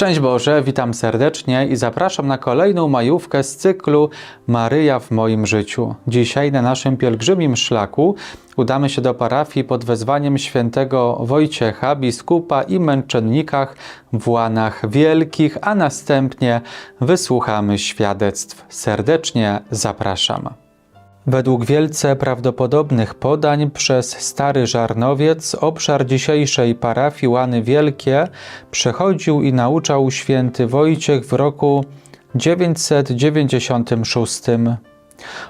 Szczęść Boże, witam serdecznie i zapraszam na kolejną majówkę z cyklu Maryja w moim życiu. Dzisiaj na naszym pielgrzymim szlaku udamy się do parafii pod wezwaniem świętego Wojciecha, biskupa i męczennikach w Łanach Wielkich, a następnie wysłuchamy świadectw. Serdecznie zapraszam. Według wielce prawdopodobnych podań przez Stary Żarnowiec obszar dzisiejszej parafii Łany Wielkie przechodził i nauczał święty Wojciech w roku 996.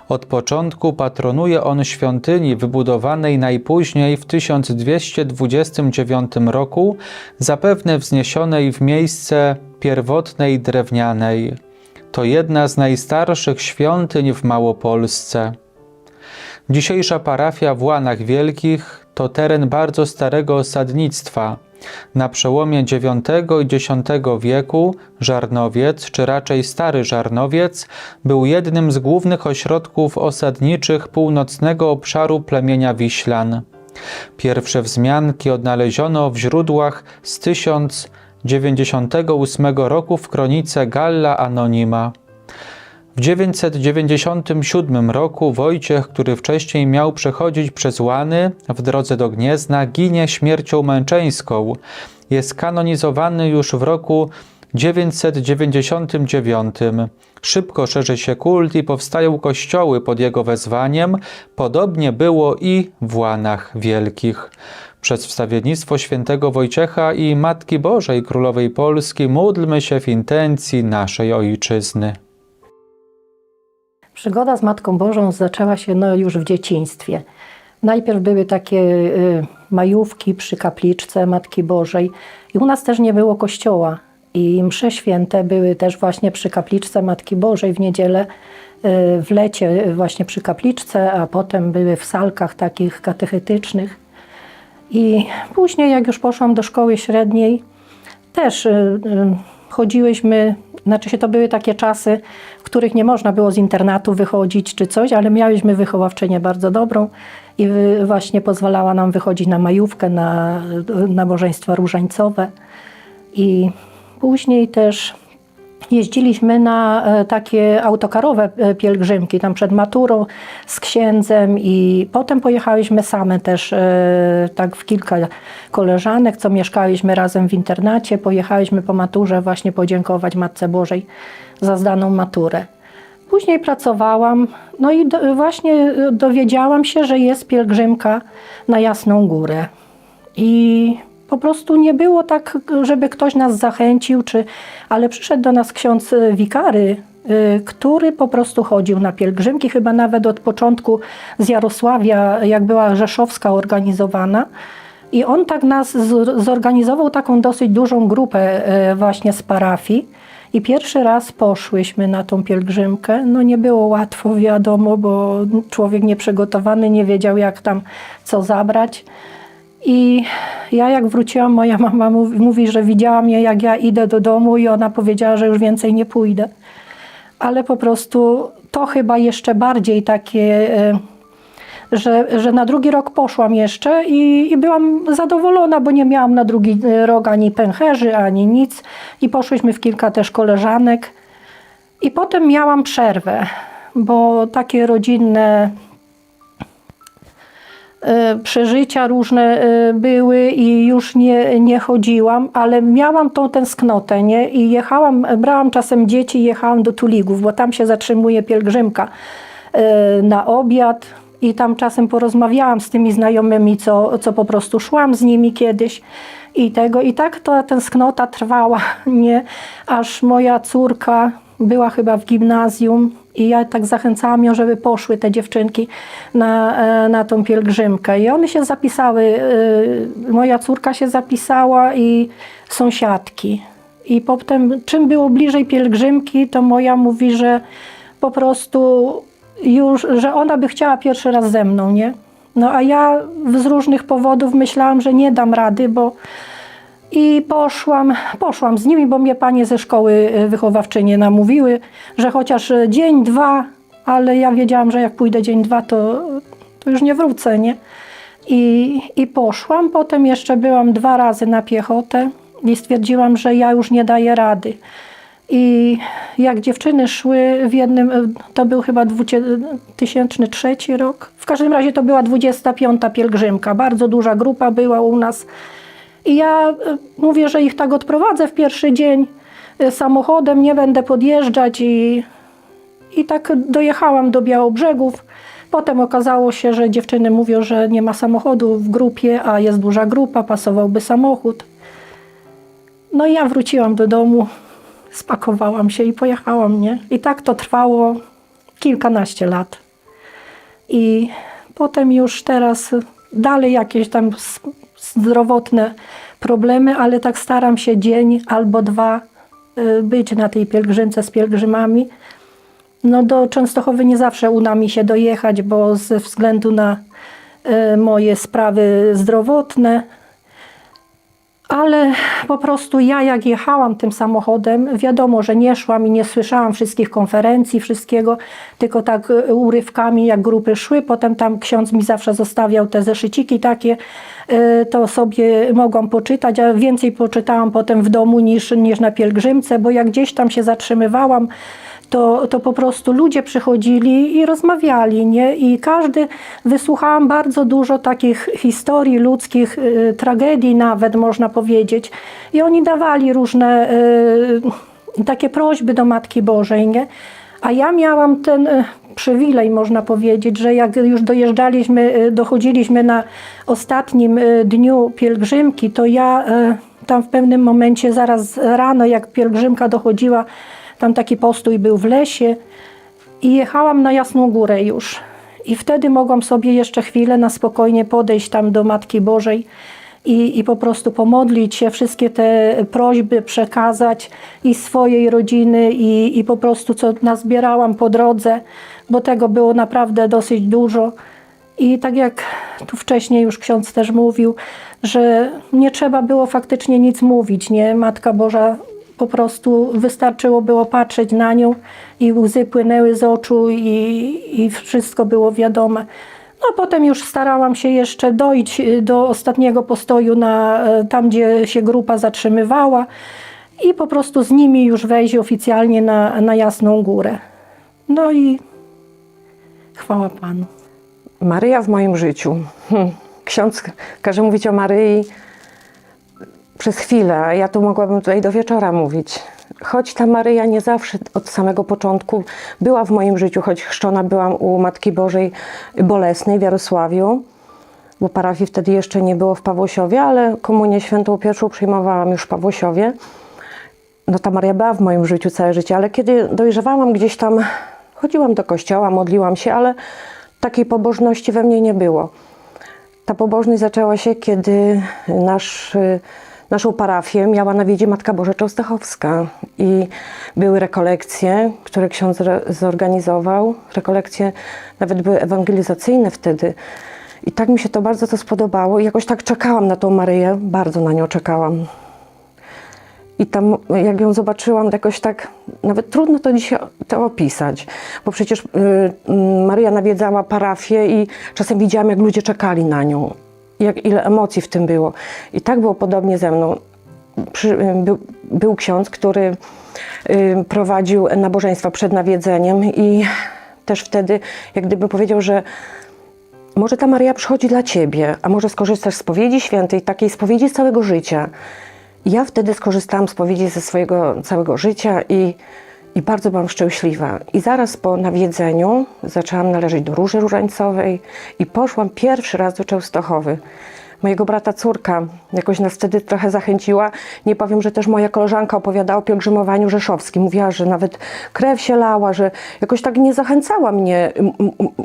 Od początku patronuje on świątyni wybudowanej najpóźniej w 1229 roku, zapewne wzniesionej w miejsce pierwotnej drewnianej. To jedna z najstarszych świątyń w Małopolsce. Dzisiejsza parafia w Łanach Wielkich to teren bardzo starego osadnictwa. Na przełomie IX i X wieku Żarnowiec, czy raczej Stary Żarnowiec, był jednym z głównych ośrodków osadniczych północnego obszaru plemienia Wiślan. Pierwsze wzmianki odnaleziono w źródłach z 1098 roku w kronice Galla Anonima. W 997 roku Wojciech, który wcześniej miał przechodzić przez Łany w drodze do Gniezna, ginie śmiercią męczeńską. Jest kanonizowany już w roku 999. Szybko szerzy się kult i powstają kościoły pod jego wezwaniem. Podobnie było i w Łanach Wielkich. Przez wstawiennictwo świętego Wojciecha i Matki Bożej Królowej Polski módlmy się w intencji naszej Ojczyzny. Przygoda z Matką Bożą zaczęła się no, już w dzieciństwie. Najpierw były takie y, majówki przy kapliczce Matki Bożej i u nas też nie było kościoła. I msze święte były też właśnie przy kapliczce Matki Bożej w niedzielę, y, w lecie właśnie przy kapliczce, a potem były w salkach takich katechetycznych. I później, jak już poszłam do szkoły średniej, też y, y, chodziłyśmy, znaczy się to były takie czasy, w których nie można było z internatu wychodzić czy coś, ale miałyśmy wychowawczynię bardzo dobrą i właśnie pozwalała nam wychodzić na majówkę, na nabożeństwa różańcowe. I później też jeździliśmy na e, takie autokarowe e, pielgrzymki, tam przed maturą z księdzem i potem pojechałyśmy same też, e, tak w kilka koleżanek, co mieszkałyśmy razem w internacie, pojechałyśmy po maturze właśnie podziękować Matce Bożej za zdaną maturę. Później pracowałam, no i do, właśnie dowiedziałam się, że jest pielgrzymka na Jasną Górę. I po prostu nie było tak, żeby ktoś nas zachęcił, czy, ale przyszedł do nas ksiądz y, wikary, y, który po prostu chodził na pielgrzymki, chyba nawet od początku z Jarosławia, jak była Rzeszowska organizowana. I on tak nas zorganizował taką dosyć dużą grupę y, właśnie z parafii. I pierwszy raz poszłyśmy na tą pielgrzymkę. No nie było łatwo, wiadomo, bo człowiek nieprzygotowany nie wiedział, jak tam co zabrać. I ja jak wróciłam, moja mama mówi, mówi, że widziała mnie, jak ja idę do domu i ona powiedziała, że już więcej nie pójdę. Ale po prostu to chyba jeszcze bardziej takie, e, że, że na drugi rok poszłam jeszcze i, i byłam zadowolona, bo nie miałam na drugi e, rok ani pęcherzy, ani nic. I poszłyśmy w kilka też koleżanek. I potem miałam przerwę, bo takie rodzinne przeżycia różne e, były i już nie, nie chodziłam, ale miałam tą tęsknotę, nie? I jechałam, brałam czasem dzieci i jechałam do Tuligów, bo tam się zatrzymuje pielgrzymka e, na obiad i tam czasem porozmawiałam z tymi znajomymi, co, co po prostu szłam z nimi kiedyś i tego. I tak ta tęsknota trwała, nie? Aż moja córka była chyba w gimnazjum i ja tak zachęcałam ją, żeby poszły te dziewczynki na, e, na tą pielgrzymkę. I one się zapisały, e, moja córka się zapisała i sąsiadki. I potem, czym było bliżej pielgrzymki, to moja mówi, że po prostu już, że ona by chciała pierwszy raz ze mną, nie? No a ja z różnych powodów myślałam, że nie dam rady, bo i poszłam, poszłam z nimi, bo mnie panie ze szkoły y, wychowawczynie namówiły, że chociaż dzień, dwa, ale ja wiedziałam, że jak pójdę dzień, dwa, to, to już nie wrócę, nie? I, I poszłam, potem jeszcze byłam dwa razy na piechotę i stwierdziłam, że ja już nie daję rady. I jak dziewczyny szły w jednym, e, to był chyba 2003 rok. W każdym razie to była 25. pielgrzymka. Bardzo duża grupa była u nas. I ja e, mówię, że ich tak odprowadzę w pierwszy dzień e, samochodem, nie będę podjeżdżać i, i tak dojechałam do Białobrzegów. Potem okazało się, że dziewczyny mówią, że nie ma samochodu w grupie, a jest duża grupa, pasowałby samochód. No i ja wróciłam do domu, spakowałam się i pojechałam, nie? I tak to trwało kilkanaście lat. I potem już teraz dalej jakieś tam zdrowotne problemy, ale tak staram się dzień albo dwa y, być na tej pielgrzymce z pielgrzymami. No do Częstochowy nie zawsze uda mi się dojechać, bo ze względu na y, moje sprawy zdrowotne, ale po prostu ja jak jechałam tym samochodem, wiadomo, że nie szłam i nie słyszałam wszystkich konferencji, wszystkiego, tylko tak y, urywkami jak grupy szły, potem tam ksiądz mi zawsze zostawiał te zeszyciki takie, y, to sobie mogłam poczytać, a więcej poczytałam potem w domu niż, niż na pielgrzymce, bo jak gdzieś tam się zatrzymywałam, to, to po prostu ludzie przychodzili i rozmawiali, nie? I każdy, wysłuchałam bardzo dużo takich historii ludzkich, y, tragedii nawet można powiedzieć. I oni dawali różne y, takie prośby do Matki Bożej, nie? A ja miałam ten y, przywilej, można powiedzieć, że jak już dojeżdżaliśmy, y, dochodziliśmy na ostatnim y, dniu pielgrzymki, to ja tam w pewnym momencie, zaraz rano, jak pielgrzymka dochodziła, tam taki postój był w lesie i jechałam na Jasną Górę już. I wtedy mogłam sobie jeszcze chwilę na spokojnie podejść tam do Matki Bożej i, i po prostu pomodlić się, wszystkie te prośby przekazać i swojej rodziny i, i po prostu co nazbierałam po drodze, bo tego było naprawdę dosyć dużo. I tak jak tu wcześniej już ksiądz też mówił, że nie trzeba było faktycznie nic mówić, nie? Matka Boża po prostu wystarczyło było patrzeć na nią i łzy płynęły z oczu i, i wszystko było wiadome. No a potem już starałam się jeszcze dojść y, do ostatniego postoju na, e, tam, gdzie się grupa zatrzymywała i po prostu z nimi już wejść oficjalnie na, na Jasną Górę. No i chwała Panu. Maryja w moim życiu. Hm. Ksiądz każe mówić o Maryi przez chwilę, ja tu mogłabym tutaj do wieczora mówić. Choć ta Maryja nie zawsze od samego początku była w moim życiu, choć chrzczona byłam u Matki Bożej Bolesnej w Jarosławiu, bo parafii wtedy jeszcze nie było w Pawłosiowie, ale komunię świętą pierwszą przyjmowałam już w Pawłosiowie. No ta Maria była w moim życiu całe życie, ale kiedy dojrzewałam gdzieś tam, chodziłam do kościoła, modliłam się, ale takiej pobożności we mnie nie było. Ta pobożność zaczęła się, kiedy nasz, y, naszą parafię miała na wiedzie Matka Boża Częstochowska i były rekolekcje, które ksiądz zorganizował. Rekolekcje nawet były ewangelizacyjne wtedy. I tak mi się to bardzo to spodobało i jakoś tak czekałam na tą Maryję, bardzo na nią czekałam. I tam, jak ją zobaczyłam, jakoś tak, nawet trudno to dzisiaj to opisać, bo przecież y, y, Maria nawiedzała parafię i czasem widziałam, jak ludzie czekali na nią, jak, ile emocji w tym było. I tak było podobnie ze mną. Przy, y, był, był ksiądz, który y, prowadził nabożeństwa przed nawiedzeniem i też wtedy, jak gdyby powiedział, że może ta Maria przychodzi dla ciebie, a może skorzystasz z spowiedzi świętej, takiej spowiedzi z całego życia. Ja wtedy skorzystałam z spowiedzi ze swojego całego życia i, i bardzo byłam szczęśliwa. I zaraz po nawiedzeniu zaczęłam należeć do Róży Różańcowej i poszłam pierwszy raz do Częstochowy. Mojego brata córka jakoś nas wtedy trochę zachęciła. Nie powiem, że też moja koleżanka opowiadała o pielgrzymowaniu rzeszowskim. Mówiła, że nawet krew się lała, że jakoś tak nie zachęcała mnie,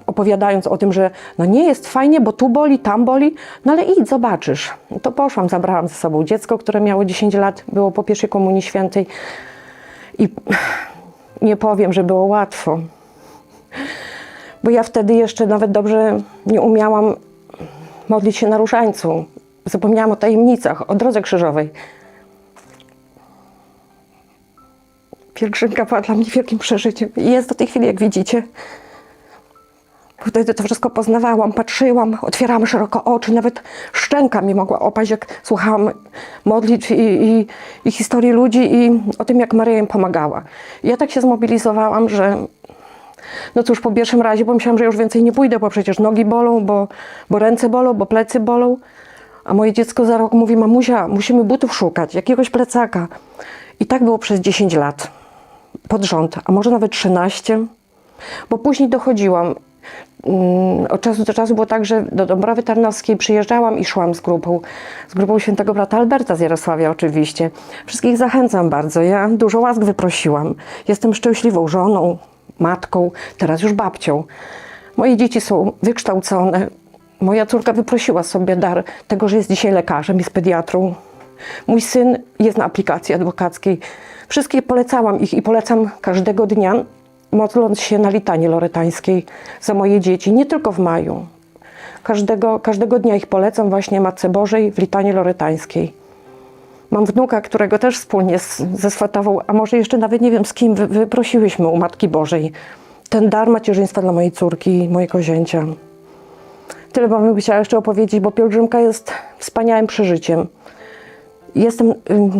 opowiadając o tym, że no nie jest fajnie, bo tu boli, tam boli, no ale idź, zobaczysz. To poszłam, zabrałam ze sobą dziecko, które miało 10 lat, było po pierwszej komunii świętej i nie powiem, że było łatwo. Bo ja wtedy jeszcze nawet dobrze nie umiałam modlić się na różańcu. Zapomniałam o tajemnicach, o drodze krzyżowej. Pielgrzymka była dla mnie wielkim przeżyciem jest do tej chwili, jak widzicie. Wtedy to wszystko poznawałam, patrzyłam, otwierałam szeroko oczy, nawet szczęka mi mogła opaść, jak słuchałam modlitw i, i, i historii ludzi i o tym, jak Maryja im pomagała. I ja tak się zmobilizowałam, że no cóż, po pierwszym razie, bo myślałam, że już więcej nie pójdę, bo przecież nogi bolą, bo, bo ręce bolą, bo plecy bolą. A moje dziecko za rok mówi, mamusia, musimy butów szukać, jakiegoś plecaka. I tak było przez 10 lat pod rząd, a może nawet 13, bo później dochodziłam. Mm, Od czasu do czasu było tak, że do Dąbrowy Tarnowskiej przyjeżdżałam i szłam z grupą, z grupą świętego brata Alberta z Jarosławia oczywiście. Wszystkich zachęcam bardzo. Ja dużo łask wyprosiłam. Jestem szczęśliwą żoną, matką, teraz już babcią. Moje dzieci są wykształcone. Moja córka wyprosiła sobie dar tego, że jest dzisiaj lekarzem, jest pediatrą. Mój syn jest na aplikacji adwokackiej. Wszystkie polecałam ich i polecam każdego dnia, modląc się na litanie loretańskiej za moje dzieci, nie tylko w maju. Każdego, każdego dnia ich polecam właśnie Matce Bożej w litanie loretańskiej. Mam wnuka, którego też wspólnie z, ze swatową, a może jeszcze nawet nie wiem z kim, wy, wyprosiłyśmy u Matki Bożej ten dar macierzyństwa dla mojej córki i mojego zięcia. Tyle bym chciała jeszcze opowiedzieć, bo pielgrzymka jest wspaniałym przeżyciem. Jestem,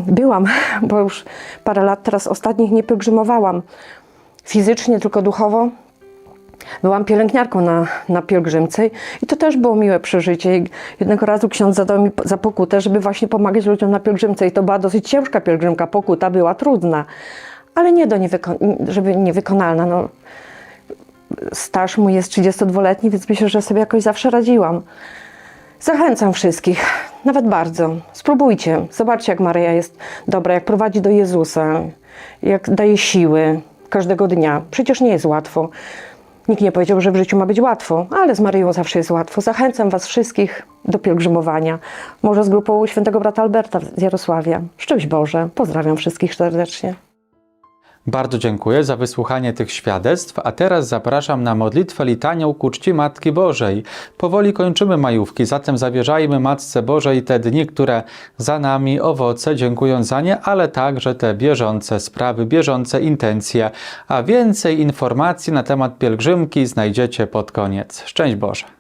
byłam, bo już parę lat teraz ostatnich nie pielgrzymowałam fizycznie, tylko duchowo. Byłam pielęgniarką na, na pielgrzymce i to też było miłe przeżycie. Jednego razu ksiądz zadał mi za pokutę, żeby właśnie pomagać ludziom na pielgrzymce i to była dosyć ciężka pielgrzymka, pokuta była trudna, ale nie do niewyko- żeby niewykonalna. No, staż mój jest 32-letni, więc myślę, że sobie jakoś zawsze radziłam. Zachęcam wszystkich, nawet bardzo. Spróbujcie, zobaczcie, jak Maryja jest dobra, jak prowadzi do Jezusa, jak daje siły każdego dnia. Przecież nie jest łatwo. Nikt nie powiedział, że w życiu ma być łatwo, ale z Maryją zawsze jest łatwo. Zachęcam Was wszystkich do pielgrzymowania. Może z grupą świętego brata Alberta z Jarosławia. Szczęść Boże. Pozdrawiam wszystkich serdecznie. Bardzo dziękuję za wysłuchanie tych świadectw, a teraz zapraszam na modlitwę litanią ku czci Matki Bożej. Powoli kończymy majówki, zatem zawierzajmy Matce Bożej te dni, które za nami, owoce, dziękując za nie, ale także te bieżące sprawy, bieżące intencje. A więcej informacji na temat pielgrzymki znajdziecie pod koniec. Szczęść Boże!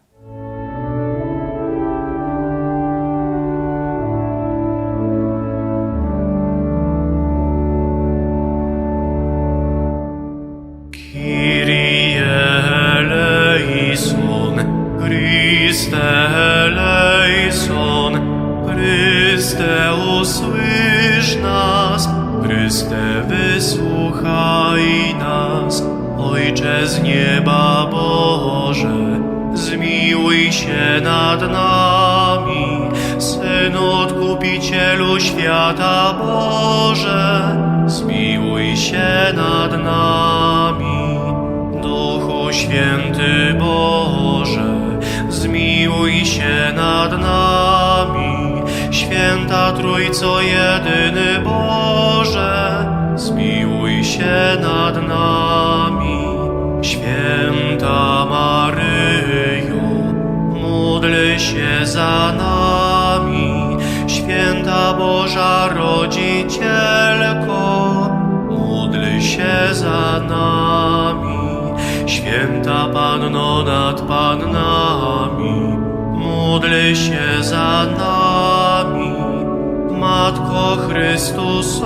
Z nieba Boże, zmiłuj się nad nami, Syn Odkupicielu świata Boże, zmiłuj się nad nami. Duchu Święty Boże, zmiłuj się nad nami. Święta Trójco Jedyny Boże, zmiłuj się nad nami. Święta Maryjo, módl się za nami. Święta Boża Rodzicielko, módl się za nami. Święta Panno nad Pannami, módl się za nami. Matko Chrystusowa,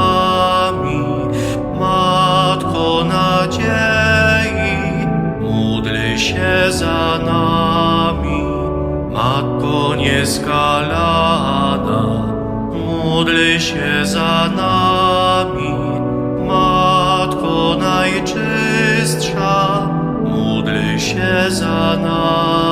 Nieskalana, módl się za nami. Matko najczystsza, módl się za nami.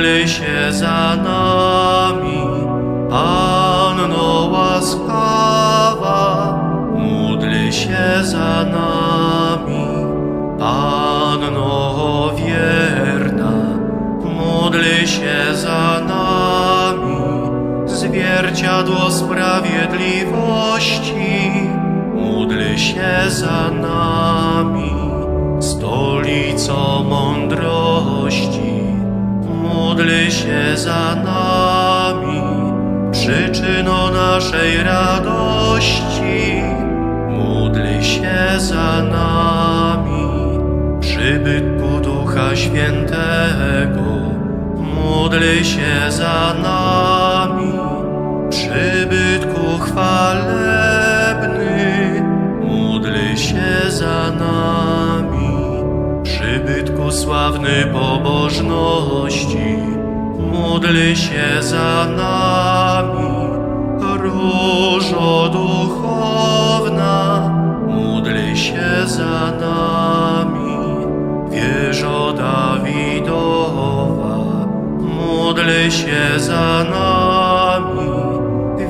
Módl się za nami. Panno łaskawa, módl się za nami. Panno wierna, módl się za nami. Zwierciadło sprawiedliwości, módl się za nami. Za nami. Przyczyno naszej radości, módl się za nami. Przybytku Ducha Świętego, módl się za nami. Przybytku chwalebny, módl się za nami. Przybytku sławny pobożności, módl się za nami. Różo duchowna, módl się za nami. Wieżo Dawidowa, módl się za nami.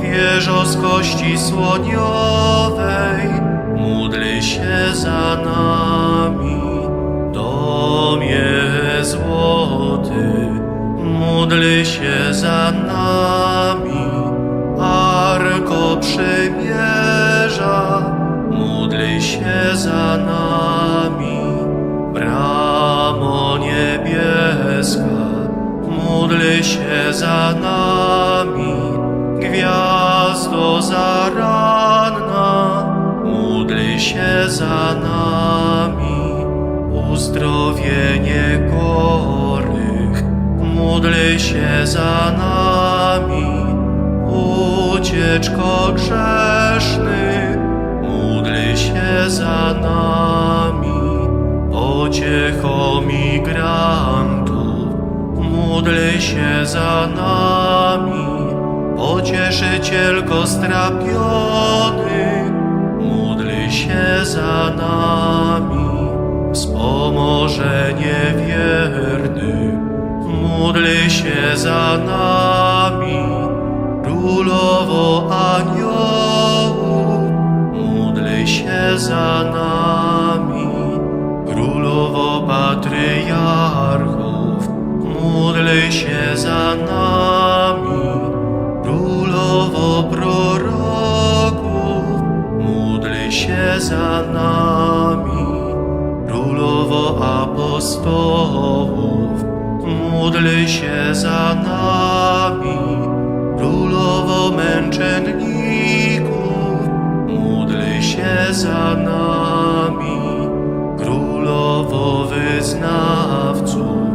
Wieżo z kości słoniowej, módl się za nami. Domie złoty, módl się za nami. Arko przymierza, módl się za nami. Bramo niebieska, módl się za nami. Gwiazdo zaranna, módl się za nami. Uzdrowienie módl się za nami. Ucieczko grzesznych, módl się za nami. Pociecho migrantów, módl się za nami. Pocieszycielko strapionych, módl się za nami. Wspomożenie wiernych, módl się za nami. Królowo aniołów, módl się za nami. Królowo patriarchów, módl się za nami. Królowo proroków, módl się za nami. Królowo apostołów, módl się za nami. Królowo męczenników, módl się za nami. Królowo wyznawców,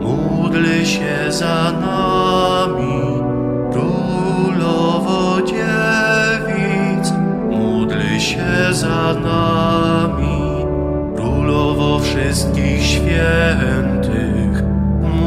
módl się za nami. Królowo dziewic, módl się za nami. Królowo wszystkich świętych,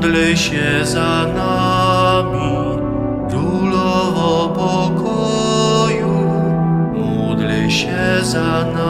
Módl się za nami. Królowo pokoju, módl się za nami.